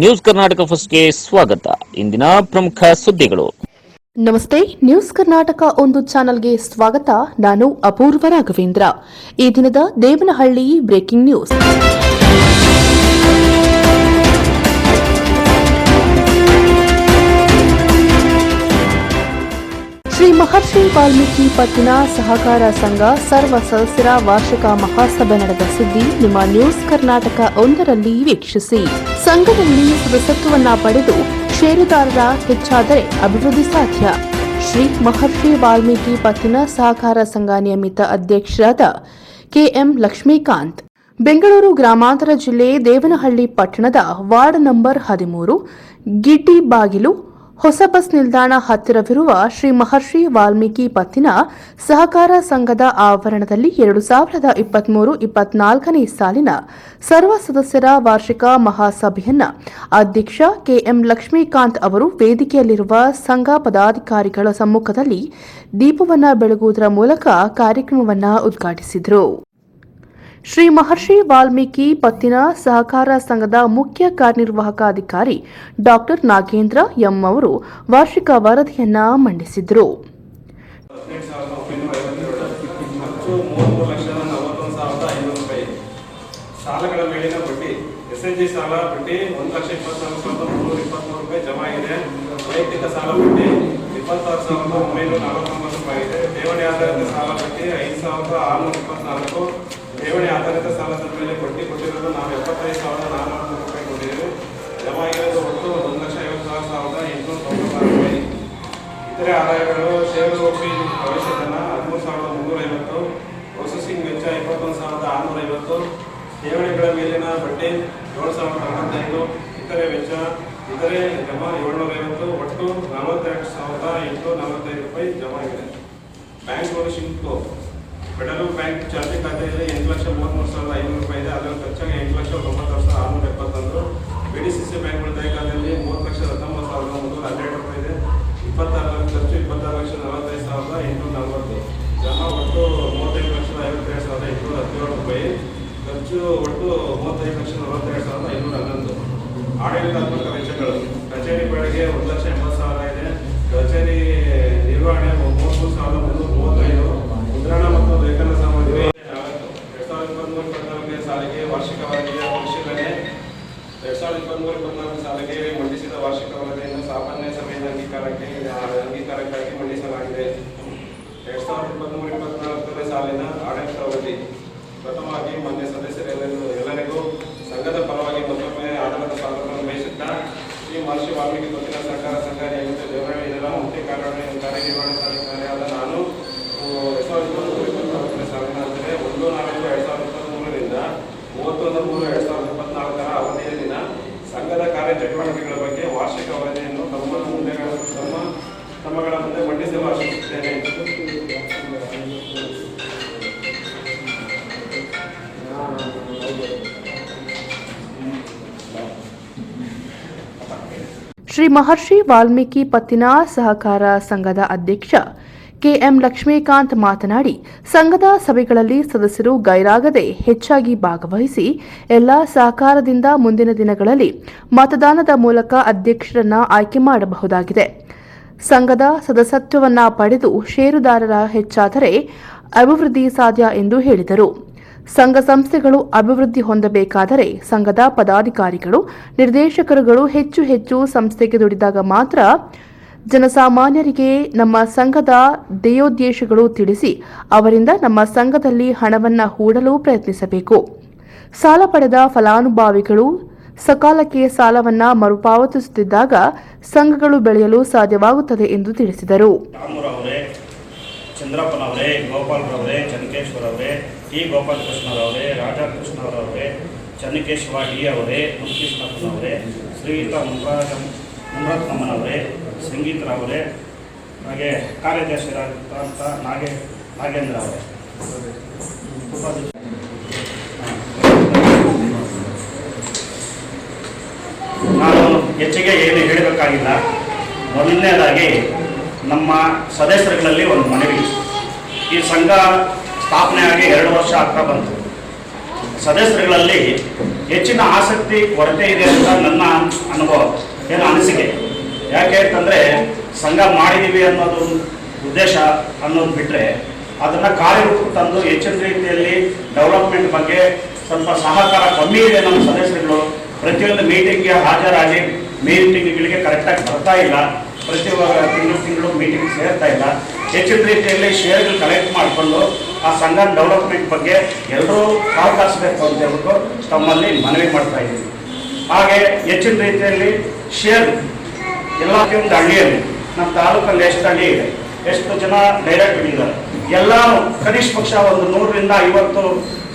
News Karnataka ಫಸ್ಟ್ಗೆ ಸ್ವಾಗತ. ಇಂದಿನ ಪ್ರಮುಖ ಸುದ್ದಿಗಳು. ನಮಸ್ತೆ, ನ್ಯೂಸ್ ಕರ್ನಾಟಕ ಒಂದು ಚಾನೆಲ್ಗೆ ಸ್ವಾಗತ. ನಾನು ಅಪೂರ್ವ ರಾಘವೇಂದ್ರ. ಈ ದಿನದ ದೇವನಹಳ್ಳಿ ಬ್ರೇಕಿಂಗ್ ನ್ಯೂಸ್. ಶ್ರೀ ವಾಲ್ಮೀಕಿ ಪತ್ತಿನ ಸಹಕಾರ ಸಂಘ ಸರ್ವ ಸದಸ್ಯರ ವಾರ್ಷಿಕ ಮಹಾಸಭೆ ನಡೆದ ಸುದ್ದಿ ನಿಮ್ಮ ನ್ಯೂಸ್ ಕರ್ನಾಟಕ ಒಂದರಲ್ಲಿ ವೀಕ್ಷಿಸಿ. ಸಂಘದಲ್ಲಿ ಸದಸ್ಯತ್ವವನ್ನ ಪಡೆದು ಷೇರುದಾರರ ಹೆಚ್ಚಾದರೆ ಅಭಿವೃದ್ಧಿ ಸಾಧ್ಯ. ಶ್ರೀ ಮಹರ್ಷಿ ವಾಲ್ಮೀಕಿ ಪತ್ತಿನ ಸಹಕಾರ ಸಂಘ ನಿಯಮಿತ ಅಧ್ಯಕ್ಷರಾದ ಕೆಎಂ ಲಕ್ಷ್ಮೀಕಾಂತ್. ಬೆಂಗಳೂರು ಗ್ರಾಮಾಂತರ ಜಿಲ್ಲೆ ದೇವನಹಳ್ಳಿ ಪಟ್ಟಣದ ವಾರ್ಡ್ ನಂಬರ್ ಹದಿಮೂರು ಗಿಡ್ಡಿ ಬಾಗಿಲು ಹೊಸ ಬಸ್ ನಿಲ್ದಾಣ ಹತ್ತಿರವಿರುವ ಶ್ರೀ ಮಹರ್ಷಿ ವಾಲ್ಮೀಕಿ ಪತ್ತಿನ ಸಹಕಾರ ಸಂಘದ ಆವರಣದಲ್ಲಿ ಎರಡು ಸಾವಿರದ ಇಪ್ಪತ್ಮೂರು ಇಪ್ಪತ್ನಾಲ್ಕನೇ ಸಾಲಿನ ಸರ್ವ ಸದಸ್ಯರ ವಾರ್ಷಿಕ ಮಹಾಸಭೆಯನ್ನ ಅಧ್ಯಕ್ಷ ಕೆಎಂ ಲಕ್ಷ್ಮೀಕಾಂತ್ ಅವರು ವೇದಿಕೆಯಲ್ಲಿರುವ ಸಂಘ ಪದಾಧಿಕಾರಿಗಳ ಸಮ್ಮುಖದಲ್ಲಿ ದೀಪವನ್ನ ಬೆಳಗುವುದರ ಮೂಲಕ ಕಾರ್ಯಕ್ರಮವನ್ನ ಉದ್ಘಾಟಿಸಿದರು. ಶ್ರೀ ಮಹರ್ಷಿ ವಾಲ್ಮೀಕಿ ಪತ್ತಿನ ಸಹಕಾರ ಸಂಘದ ಮುಖ್ಯ ಕಾರ್ಯನಿರ್ವಾಹಕ ಅಧಿಕಾರಿ ಡಾಕ್ಟರ್ ನಾಗೇಂದ್ರ ಎಂ ಅವರು ವಾರ್ಷಿಕ ವರದಿಯನ್ನ ಮಂಡಿಸಿದರು. ಸಾಲಗಳ ಮೇಲಿನ ಬಡ್ಡಿ ಸಾಲ ಬಡ್ಡಿ ಒಂದು ಲಕ್ಷ ಇಪ್ಪತ್ನಾಲ್ಕು ಸಾವಿರದ ಮುನ್ನೂರ ಇಪ್ಪತ್ತ್ಮೂರು ರೂಪಾಯಿ ಜಮಾ ಆಗಿದೆ. ವೈಯಕ್ತಿಕ ಸಾಲ ಬಡ್ಡಿ, ಇಪ್ಪತ್ತಾರು ಸಾವಿರದ ಒಂಬೈನೂರ ನಲವತ್ತೊಂಬತ್ತು ರೂಪಾಯಿ ಇದೆ ಠೇವಣಿ ಆಧಾರಿತ ಸಾಲ ಬಡ್ಡಿ ಐದು ಸಾವಿರದ ಆರುನೂರ ಇಪ್ಪತ್ನಾಲ್ಕು ಠೇವಣಿ ಆಧಾರಿತ ಸಾಲದ ಮೇಲೆ ಬಡ್ಡಿ ಕೊಟ್ಟಿರೋದು ನಾವು ಎಪ್ಪತ್ತೈದು ಸಾವಿರದ ನಾನ್ನೂರ ಮೂರು ರೂಪಾಯಿ ಕೊಟ್ಟಿದ್ದೇವೆ ಜಮಾ ಆಗಿರೋದು ಒಟ್ಟು ಒಂದು ಲಕ್ಷ ಐವತ್ತಾರು ಸಾವಿರದ ಎಂಟುನೂರ ತೊಂಬತ್ತಾರು ರೂಪಾಯಿ ಇತರೆ ಆದಾಯಗಳು ಷೇರು ಫೀ ಭವಿಷ್ಯಧನ ಹದಿಮೂರು ಸಾವಿರದ ಮುನ್ನೂರ ಐವತ್ತು ಪ್ರೊಸೆಸಿಂಗ್ ವೆಚ್ಚ ಇಪ್ಪತ್ತೊಂದು ಸಾವಿರದ ಆರುನೂರ ಐವತ್ತು ಠೇವಣಿಗಳ ಮೇಲಿನ ಬಡ್ಡಿ ಏಳು ಸಾವಿರದ ಅರವತ್ತೈದು, ಇತರೆ ವೆಚ್ಚ, ಇತರೆ ಜಮಾ ಏಳ್ನೂರ ಐವತ್ತು ಒಟ್ಟು ನಲವತ್ತೆರಡು ಸಾವಿರದ ಎಂಟುನೂರ ನಲವತ್ತೈದು ರೂಪಾಯಿ ಜಮಾ ಆಗಿದೆ ಬ್ಯಾಂಕ್ ಶಿಂಕು ಫೆಡರಲ್ ಬ್ಯಾಂಕ್ ಚಾಲ್ತಿ ಖಾತೆಯಲ್ಲಿ ಎಂಟು ಲಕ್ಷ ಮೂವತ್ತ್ಮೂರು ಸಾವಿರದ ಐನೂರು ರೂಪಾಯಿ ಇದೆ. ಅದರ ಖರ್ಚಾಗಿ ಎಂಟು ಲಕ್ಷ ತೊಂಬತ್ತಾರು ಸಾವಿರದ ಆರುನೂರ ಎಪ್ಪತ್ತೊಂದು B D C C bank ಉಳಿತಾಯ ಖಾತೆಯಲ್ಲಿ ಮೂವತ್ತು ಲಕ್ಷ ಹತ್ತೊಂಬತ್ತು ಸಾವಿರದ ಮುನ್ನೂರ ಹನ್ನೆರಡು ರೂಪಾಯಿ ಇದೆ ಇಪ್ಪತ್ತಾರು ಲಕ್ಷ ಖರ್ಚು ಇಪ್ಪತ್ತಾರು ಲಕ್ಷ ನಲವತ್ತೈದು ಸಾವಿರದ ಎಂಟುನೂರ ನಲವತ್ತು ಜಮಾ ಒಟ್ಟು ಮೂವತ್ತೈದು ಲಕ್ಷದ ಐವತ್ತೆರಡು ಸಾವಿರದ ಎಂಟುನೂರ ಹದಿನೇಳು ರೂಪಾಯಿ ಖರ್ಚು ಒಟ್ಟು ಮೂವತ್ತೈದು ಲಕ್ಷ ನಲವತ್ತೆರಡು ಸಾವಿರದ ಐನೂರ ಹನ್ನೊಂದು. ಆಡಳಿತಾತ್ಮಕ ವೆಚ್ಚಗಳು. ಕಚೇರಿ ಬಾಡಿಗೆ ಒಂದು ಲಕ್ಷ ಎಂಬತ್ತು ಸಾವಿರ ಇದೆ ಕಚೇರಿ ನಿರ್ವಹಣೆ ಮೂವತ್ಮೂರು ಸಾವಿರದ ಮುನ್ನೂರ ಮೂವತ್ತೈದು ಮುದ್ರಣ ಮತ್ತು ಲೇಖನ ಸಾಮಗ್ರಿ ಎರಡ್ ಸಾವಿರದ ಇಪ್ಪತ್ಮೂರು ಇಪ್ಪತ್ನಾಲ್ಕನೇ ಸಾಲಿಗೆ ವಾರ್ಷಿಕ ವರದಿಯ ಪರಿಶೀಲನೆ ಎರಡ್ ಸಾವಿರದ ಇಪ್ಪತ್ಮೂರು ಇಪ್ಪತ್ನಾಲ್ಕು ಸಾಲಿಗೆ ಮಂಡಿಸಿದ ವಾರ್ಷಿಕ ವರದಿಯನ್ನು ಸಾಮಾನ್ಯ ಸಭೆಯ ಅಂಗೀಕಾರಕ್ಕೆ ಅಂಗೀಕಾರಕ್ಕಾಗಿ ಮಂಡಿಸಲಾಗಿದೆ ಎರಡ್ ಸಾವಿರದ ಇಪ್ಪತ್ಮೂರು ಇಪ್ಪತ್ನಾಲ್ಕನೇ ಸಾಲಿನ ಆಡಳಿತ ಅವಧಿ ಪ್ರಥಮವಾಗಿ ಮಾನ್ಯ ಸದಸ್ಯರೆಲ್ಲರಿಗೂ ಎಲ್ಲರಿಗೂ ಸಂಘದ ಪರವಾಗಿ ಮತ್ತೊಮ್ಮೆ ಆಡಳಿತ ಸ್ವಾಗತವನ್ನು ಬಯಸುತ್ತಾ ಶ್ರೀ ಮಹರ್ಷಿ ವಾಲ್ಮೀಕಿ ಗೊತ್ತಿನ ಸರ್ಕಾರ ಸರ್ಕಾರಿ ನಿಯಮಿತ ದೇವರಾಳಿ ಇದರ ಮುಖ್ಯ ಕಾರ್ಯ ಕಾರ್ಯನಿರ್ವಹಣಾಧಿಕಾರಿಯಾದ ನಾನು ಎರಡು ಸಾವಿರದ ಇಪ್ಪತ್ನಾಲ್ಕನೇ ಸಾಲಿನ ಒಂದು ನಾಲ್ಕು ಎರಡು ಸಾವಿರದ ಇಪ್ಪತ್ತ್ಮೂರರಿಂದ ಮೂವತ್ತೊಂದು ಮೂರು ಎರಡು ಸಾವಿರದ ಇಪ್ಪತ್ನಾಲ್ಕರ ಅವಧಿಯ ದಿನ ಸಂಘದ ಕಾರ್ಯಚಟುವಟಿಕೆಗಳ ಬಗ್ಗೆ ವಾರ್ಷಿಕ ವರದಿಯನ್ನು ತಮ್ಮ ಮುಂದೆ, ತಮ್ಮ ತಮ್ಮಗಳ ಮುಂದೆ ಮಂಡಿಸಲು ಆಶಿಸುತ್ತೇನೆ. ಶ್ರೀ ಮಹರ್ಷಿ ವಾಲ್ಮೀಕಿ ಪತ್ತಿನ ಸಹಕಾರ ಸಂಘದ ಅಧ್ಯಕ್ಷ ಕೆಎಂ ಲಕ್ಷ್ಮೀಕಾಂತ್ ಮಾತನಾಡಿ, ಸಂಘದ ಸಭೆಗಳಲ್ಲಿ ಸದಸ್ಯರು ಗೈರಾಗದೆ ಹೆಚ್ಚಾಗಿ ಭಾಗವಹಿಸಿ ಎಲ್ಲ ಸಹಕಾರದಿಂದ ಮುಂದಿನ ದಿನಗಳಲ್ಲಿ ಮತದಾನದ ಮೂಲಕ ಅಧ್ಯಕ್ಷರನ್ನ ಆಯ್ಕೆ ಮಾಡಬಹುದಾಗಿದೆ. ಸಂಘದ ಸದಸ್ಯತ್ವವನ್ನ ಪಡೆದು ಷೇರುದಾರರ ಹೆಚ್ಚಾದರೆ ಅಭಿವೃದ್ಧಿ ಸಾಧ್ಯ ಎಂದು ಹೇಳಿದರು. ಸಂಘ ಸಂಸ್ಥೆಗಳು ಅಭಿವೃದ್ಧಿ ಹೊಂದಬೇಕಾದರೆ ಸಂಘದ ಪದಾಧಿಕಾರಿಗಳು, ನಿರ್ದೇಶಕರುಗಳು ಹೆಚ್ಚು ಹೆಚ್ಚು ಸಂಸ್ಥೆಗೆ ದುಡಿದಾಗ ಮಾತ್ರ ಜನಸಾಮಾನ್ಯರಿಗೆ ನಮ್ಮ ಸಂಘದ ಧ್ಯೇಯೋದ್ದೇಶಗಳು ತಿಳಿಸಿ ಅವರಿಂದ ನಮ್ಮ ಸಂಘದಲ್ಲಿ ಹಣವನ್ನು ಹೂಡಲು ಪ್ರಯತ್ನಿಸಬೇಕು. ಸಾಲ ಪಡೆದ ಫಲಾನುಭವಿಗಳು ಸಕಾಲಕ್ಕೆ ಸಾಲವನ್ನ ಮರುಪಾವತಿಸುತ್ತಿದ್ದಾಗ ಸಂಘಗಳು ಬೆಳೆಯಲು ಸಾಧ್ಯವಾಗುತ್ತದೆ ಎಂದು ತಿಳಿಸಿದರು. ಚಂದ್ರಪ್ಪನವರೇ, ಗೋಪಾಲ್ರವರೇ ಚನ್ನಕೇಶ್ವರವರೇ ಟಿ ಗೋಪಾಲಕೃಷ್ಣರವರೇ ರಾಧಾಕೃಷ್ಣರವರೇ ಚನ್ನಕೇಶವ ಡಿ ಅವರೇ ಮುನಿಕೃಷ್ಣಪ್ಪನವರೇ ಶ್ರೀಯುತ ಮುನ್ರಾಜ ಮುನರತ್ನಮ್ಮನವರೇ ಸಂಗೀತರವರೇ ಹಾಗೆ ಕಾರ್ಯದರ್ಶಿರಾದಂಥ ನಾಗೇ, ನಾಗೇಂದ್ರ ಅವರೇ. ನಾನು ಹೆಚ್ಚಿಗೆ ಏನು ಹೇಳಬೇಕಾಗಿಲ್ಲ. ಮೊದಲನೇದಾಗಿ ನಮ್ಮ ಸದಸ್ಯರುಗಳಲ್ಲಿ ಒಂದು ಮನವಿ. ಈ ಸಂಘ ಸ್ಥಾಪನೆ ಆಗಿ ಎರಡು ವರ್ಷ ಆಗ್ತಾ ಬಂತು. ಸದಸ್ಯರುಗಳಲ್ಲಿ ಹೆಚ್ಚಿನ ಆಸಕ್ತಿ, ಕೊರತೆ ಇದೆ ಅಂತ ನನ್ನ ಅನುಭವ, ಏನು ಅನಿಸಿಕೆ? ಯಾಕೆ ಅಂತಂದರೆ, ಸಂಘ ಮಾಡಿದ್ದೀವಿ ಅನ್ನೋದು ಉದ್ದೇಶ ಅನ್ನೋದು ಬಿಟ್ಟರೆ ಅದನ್ನು ಕಾರ್ಯರೂಪಕ್ಕೆ ತಂದು ಹೆಚ್ಚಿನ ರೀತಿಯಲ್ಲಿ ಡೆವಲಪ್ಮೆಂಟ್ ಬಗ್ಗೆ ಸ್ವಲ್ಪ ಸಹಕಾರ ಕಮ್ಮಿ ಇದೆ ನಮ್ಮ ಸದಸ್ಯರುಗಳು. ಪ್ರತಿಯೊಂದು ಮೀಟಿಂಗ್ಗೆ ಹಾಜರಾಗಿ ಮೀಟಿಂಗ್ಗಳಿಗೆ ಕರೆಕ್ಟಾಗಿ ಬರ್ತಾ ಇಲ್ಲ. ಪ್ರತಿ ತಿಂಗಳು ತಿಂಗಳು ಮೀಟಿಂಗ್ ಸೇರ್ತಾ ಇಲ್ಲ. ಹೆಚ್ಚಿನ ರೀತಿಯಲ್ಲಿ ಶೇರ್ಗಳು ಕಲೆಕ್ಟ್ ಮಾಡಿಕೊಂಡು ಆ ಸಂಘ ಡೆವಲಪ್ಮೆಂಟ್ ಬಗ್ಗೆ ಎಲ್ಲರೂ ಸಹಕರಿಸಬೇಕು ಅಂತ ಹೇಳ್ಬಿಟ್ಟು ತಮ್ಮಲ್ಲಿ ಮನವಿ ಮಾಡ್ತಾ ಇದ್ದೀವಿ. ಹಾಗೆ ಹೆಚ್ಚಿನ ರೀತಿಯಲ್ಲಿ ಶೇರ್ ಎಲ್ಲ ಒಂದು ಹಳ್ಳಿಯಲ್ಲಿ, ನಮ್ಮ ತಾಲೂಕಲ್ಲಿ ಎಷ್ಟು ಹಳ್ಳಿ ಇದೆ, ಎಷ್ಟು ಜನ ಡೈರೆಕ್ಟ್ ಇದ್ದಾರೆ ಎಲ್ಲ ಕನಿಷ್ಠ ಪಕ್ಷ ಒಂದು ನೂರರಿಂದ ಐವತ್ತು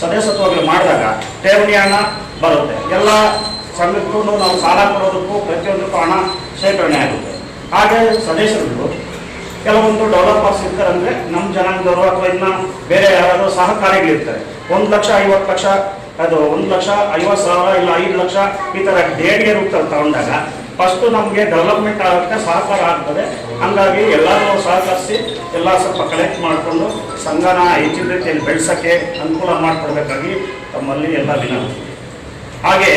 ಸದಸ್ಯತ್ವಗಳು ಮಾಡಿದಾಗ ಠೇವಣಿ ಹಣ ಬರುತ್ತೆ. ಎಲ್ಲ ಸಂಘಕ್ಕೂ ನಾವು ಸಾಲ ಕೊಡೋದಕ್ಕೂ ಪ್ರತಿಯೊಂದಕ್ಕೂ ಹಣ ಶೇಖರಣೆ ಆಗುತ್ತೆ. ಹಾಗೆ ಸದಸ್ಯರುಗಳು ಕೆಲವೊಂದು ಡೆವಲಪರ್ಸ್ ಇರ್ತಾರೆ ಅಂದರೆ ನಮ್ಮ ಜನಾಂಗದವರು ಅಥವಾ ಇನ್ನ ಬೇರೆ ಯಾರಾದರೂ ಸಹಕಾರಿಗಳಿರ್ತಾರೆ. ಒಂದು ಲಕ್ಷ ಐವತ್ತು ಲಕ್ಷ, ಅದು ಒಂದು ಲಕ್ಷ ಐವತ್ತು ಸಾವಿರ ಇಲ್ಲ ಐದು ಲಕ್ಷ ಈ ಥರ ದೇಣಿಗೆ ರೂಪದಲ್ಲಿ ತಗೊಂಡಾಗ ಫಸ್ಟು ನಮಗೆ ಡೆವಲಪ್ಮೆಂಟ್ ಆಗೋಕ್ಕೆ ಸಹಕಾರ ಆಗ್ತದೆ. ಹಂಗಾಗಿ ಎಲ್ಲರೂ ಸಹಕರಿಸಿ ಎಲ್ಲ ಸ್ವಲ್ಪ ಕಲೆಕ್ಟ್ ಮಾಡಿಕೊಂಡು ಸಂಘನ ಹೆಚ್ಚಿನ ರೀತಿಯಲ್ಲಿ ಬೆಳೆಸೋಕ್ಕೆ ಅನುಕೂಲ ಮಾಡಿಕೊಡ್ಬೇಕಾಗಿ ತಮ್ಮಲ್ಲಿ ಎಲ್ಲ ವಿನಂತಿ. ಹಾಗೆ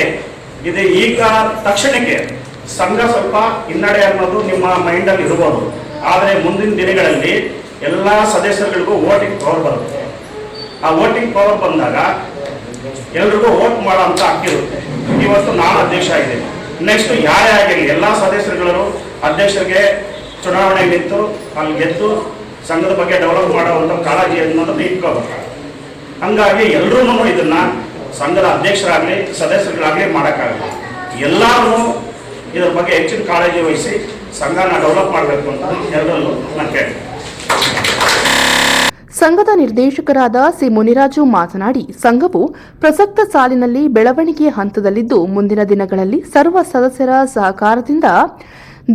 ಇದು ಈಗ ತಕ್ಷಣಕ್ಕೆ ಸಂಘ ಸ್ವಲ್ಪ ಹಿನ್ನಡೆ ಅನ್ನೋದು ನಿಮ್ಮ ಮೈಂಡಲ್ಲಿ ಇರ್ಬೋದು. ಆದರೆ ಮುಂದಿನ ದಿನಗಳಲ್ಲಿ ಎಲ್ಲ ಸದಸ್ಯರುಗಳಿಗೂ ವೋಟಿಂಗ್ ಪವರ್ ಬರುತ್ತೆ. ಆ ವೋಟಿಂಗ್ ಪವರ್ ಬಂದಾಗ ಎಲ್ರಿಗೂ ವೋಟ್ ಮಾಡೋ ಅಂತ ಹಕ್ಕಿರುತ್ತೆ ಇವತ್ತು ನಾನು ಅಧ್ಯಕ್ಷ ಆಗಿದ್ದೇನೆ ನೆಕ್ಸ್ಟ್ ಯಾರೇ ಆಗಿರಲಿ ಎಲ್ಲ ಸದಸ್ಯರುಗಳು ಅಧ್ಯಕ್ಷರಿಗೆ ಚುನಾವಣೆ ನಿಂತು ಅಲ್ಲಿ ಗೆದ್ದು ಸಂಘದ ಬಗ್ಗೆ ಡೆವಲಪ್ ಮಾಡುವಂಥ ಕಾಳಜಿ ಅನ್ನೋದನ್ನ ಇಟ್ಕೋಬೇಕು. ಹಂಗಾಗಿ ಎಲ್ಲರೂ ಇದನ್ನ ಸಂಘದ ಅಧ್ಯಕ್ಷರಾಗಲಿ, ಸದಸ್ಯರುಗಳಾಗಲಿ ಮಾಡೋಕ್ಕಾಗಲ್ಲ. ಎಲ್ಲರೂ ಇದ್ರ ಬಗ್ಗೆ ಹೆಚ್ಚಿನ ಕಾಳಜಿ ವಹಿಸಿ ಸಂಘನ ಡೆವಲಪ್ ಮಾಡಬೇಕು ಅಂತ ಎಲ್ಲರಲ್ಲೂ ನಾನು ಕೇಳ್ತೀನಿ. ಸಂಘದ ನಿರ್ದೇಶಕರಾದ ಸಿ ಮುನಿರಾಜು ಮಾತನಾಡಿ, ಸಂಘವು ಪ್ರಸಕ್ತ ಸಾಲಿನಲ್ಲಿ ಬೆಳವಣಿಗೆಯ ಹಂತದಲ್ಲಿದ್ದು, ಮುಂದಿನ ದಿನಗಳಲ್ಲಿ ಸರ್ವ ಸದಸ್ಯರ ಸಹಕಾರದಿಂದ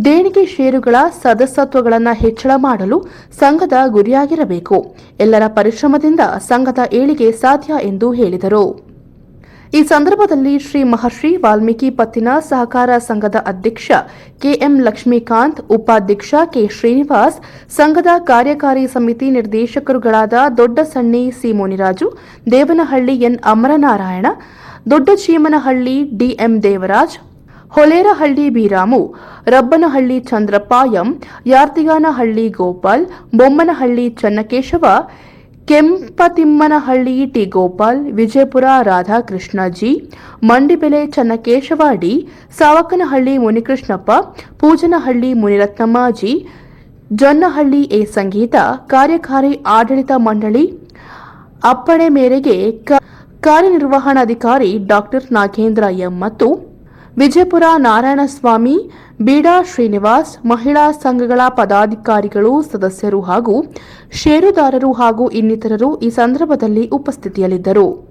ದೇಣಿಗೆ ಷೇರುಗಳ ಸದಸ್ಯತ್ವಗಳನ್ನು ಹೆಚ್ಚಳ ಮಾಡಲು ಸಂಘದ ಗುರಿಯಾಗಿರಬೇಕು. ಎಲ್ಲರ ಪರಿಶ್ರಮದಿಂದ ಸಂಘದ ಏಳಿಗೆ ಸಾಧ್ಯ ಎಂದು ಹೇಳಿದರು. ಈ ಸಂದರ್ಭದಲ್ಲಿ ಶ್ರೀ ಮಹರ್ಷಿ ವಾಲ್ಮೀಕಿ ಪತ್ತಿನ ಸಹಕಾರ ಸಂಘದ ಅಧ್ಯಕ್ಷ ಕೆಎಂ ಲಕ್ಷ್ಮೀಕಾಂತ್, ಉಪಾಧ್ಯಕ್ಷ ಕೆ ಶ್ರೀನಿವಾಸ್, ಸಂಘದ ಕಾರ್ಯಕಾರಿ ಸಮಿತಿ ನಿರ್ದೇಶಕರುಗಳಾದ ದೊಡ್ಡ ಸಣ್ಣಿ C Muniraju, Devanahalli N Amaranarayana, Dodda Cheemanahalli DM Devaraj Holerahalli Biramu Rabbanahalli Chandrappa M, Yarthiganahalli Gopal, Bommanahalli Channakeshava Kempatimmanahalli T Gopal, Vijayapura ರಾಧಾಕೃಷ್ಣಜಿ, ಮಂಡಿಬೆಲೆ ಚನ್ನಕೇಶವಾಡಿ, ಸಾವಕನಹಳ್ಳಿ ಮುನಿಕೃಷ್ಣಪ್ಪ, ಪೂಜನಹಳ್ಳಿ ಮುನಿರತ್ನಮ್ಮಾಜಿ, ಜೊನ್ನಹಳ್ಳಿ ಎ ಸಂಗೀತ, ಕಾರ್ಯಕಾರಿ ಆಡಳಿತ ಮಂಡಳಿ, ಅಪ್ಪಣೆ ಮೇರೆಗೆ ಕಾರ್ಯನಿರ್ವಹಣಾಧಿಕಾರಿ ಡಾಕ್ಟರ್ ನಾಗೇಂದ್ರ ಎಂ ಮತ್ತು ವಿಜಯಪುರ ನಾರಾಯಣಸ್ವಾಮಿ, ಬೀಡಾ ಶ್ರೀನಿವಾಸ್, ಮಹಿಳಾ ಸಂಘಗಳ ಪದಾಧಿಕಾರಿಗಳು, ಸದಸ್ಯರು ಹಾಗೂ ಷೇರುದಾರರು ಹಾಗೂ ಇನ್ನಿತರರು ಈ ಸಂದರ್ಭದಲ್ಲಿ ಉಪಸ್ಥಿತಿಯಲ್ಲಿದ್ದರು.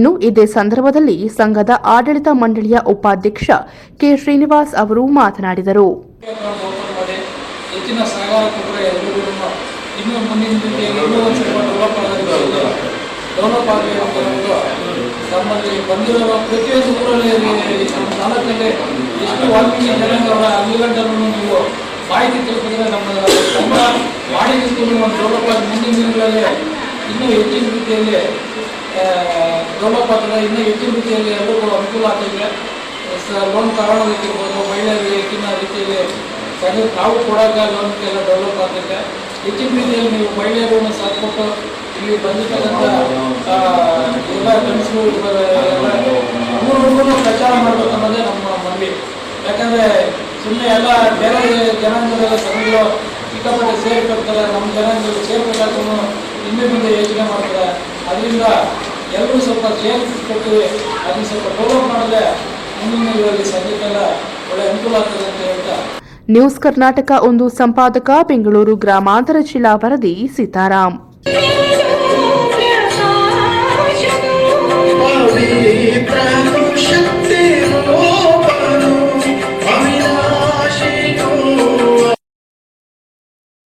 ಇನ್ನು ಇದೇ ಸಂದರ್ಭದಲ್ಲಿ ಸಂಘದ ಆಡಳಿತ ಮಂಡಳಿಯ ಉಪಾಧ್ಯಕ್ಷ ಕೆ ಶ್ರೀನಿವಾಸ್ ಅವರು ಮಾತನಾಡಿದರು. ನಮ್ಮಲ್ಲಿ ಪ್ರತಿಯೊಂದು ಊರಲ್ಲಿ ನಮ್ಮ ತಾಲೂಕಲ್ಲಿ ಎಷ್ಟು ವಾಲ್ಮೀಕಿ ಜನಾಂಗವರ ಅಲ್ಲಿಗಂಟನ್ನು ನೀವು ಮಾಹಿತಿ ತಿಳಿಸಿದ್ರೆ ನಮ್ಮ ಆಗಿ ಮುಂದಿನ ದಿನಗಳಲ್ಲಿ ಇನ್ನೂ ಹೆಚ್ಚಿನ ರೀತಿಯಲ್ಲಿ ಆಗ್ತದೆ ಇನ್ನೂ ಹೆಚ್ಚಿನ ರೀತಿಯಲ್ಲಿ ಎಲ್ಲರಿಗೂ ಅನುಕೂಲ ಆಗ್ತಿದೆ ಲೋನ್ ತಗೊಳ್ಳೋದಕ್ಕಿರ್ಬೋದು ಮಹಿಳೆಯರಿಗೆ ಹೆಚ್ಚಿನ ರೀತಿಯಲ್ಲಿ ಸರಿ, ನಾವು ಕೊಡೋಕೆ ಲೋನ್ಗೆಲ್ಲ ಡೆವಲಪ್ ಆಗ್ತೈತೆ. ಹೆಚ್ಚಿನ ರೀತಿಯಲ್ಲಿ ನೀವು ಮಹಿಳೆಯರನ್ನು ಸಾಥ್ ಕೊಟ್ಟು ಇಲ್ಲಿ ಬಂದಿರ್ತಕ್ಕಂಥ ಎಲ್ಲ ಗಂಡಸರು ಊರು ಪ್ರಚಾರ ಮಾಡಬೇಕು ಅನ್ನೋದೇ ನಮ್ಮ ಮನವಿ. ಯಾಕಂದ್ರೆ ಸುಮ್ಮನೆ ಎಲ್ಲ ಬೇರೆ ಜನಾಂಗದ ಸಂಘಗಳು, ಸಿಕ್ಕಾಪಟ್ಟೆ ಸೇರ್ಕೊಳ್ತಾರೆ ನಮ್ಮ ಜನಾಂಗದಲ್ಲಿ ಸೇರ್ಬೇಕಾದ್ರೂ ಹಿಂದೆ ಮುಂದೆ ಯೋಚನೆ ಮಾಡ್ತಾರೆ. ಅದರಿಂದ ಎಲ್ಲರೂ ಸ್ವಲ್ಪ ಕ್ಲಿಯರೆನ್ಸ್ ಕೊಟ್ಟು ಅದನ್ನು ಸ್ವಲ್ಪ ಡೆವಲಪ್ ಮಾಡಿದ್ರೆ ಮುಂದಿನ ಸದ್ಯಕ್ಕೆಲ್ಲ ಒಳ್ಳೆ ಅನುಕೂಲ ಆಗ್ತದೆ ಅಂತ ಹೇಳ್ತಾ. ನ್ಯೂಸ್ ಕರ್ನಾಟಕ ಒಂದು ಸಂಪಾದಕ, ಬೆಂಗಳೂರು ಗ್ರಾಮಾಂತರ ಜಿಲ್ಲಾ ವರದಿ ಸೀತಾರಾಮ್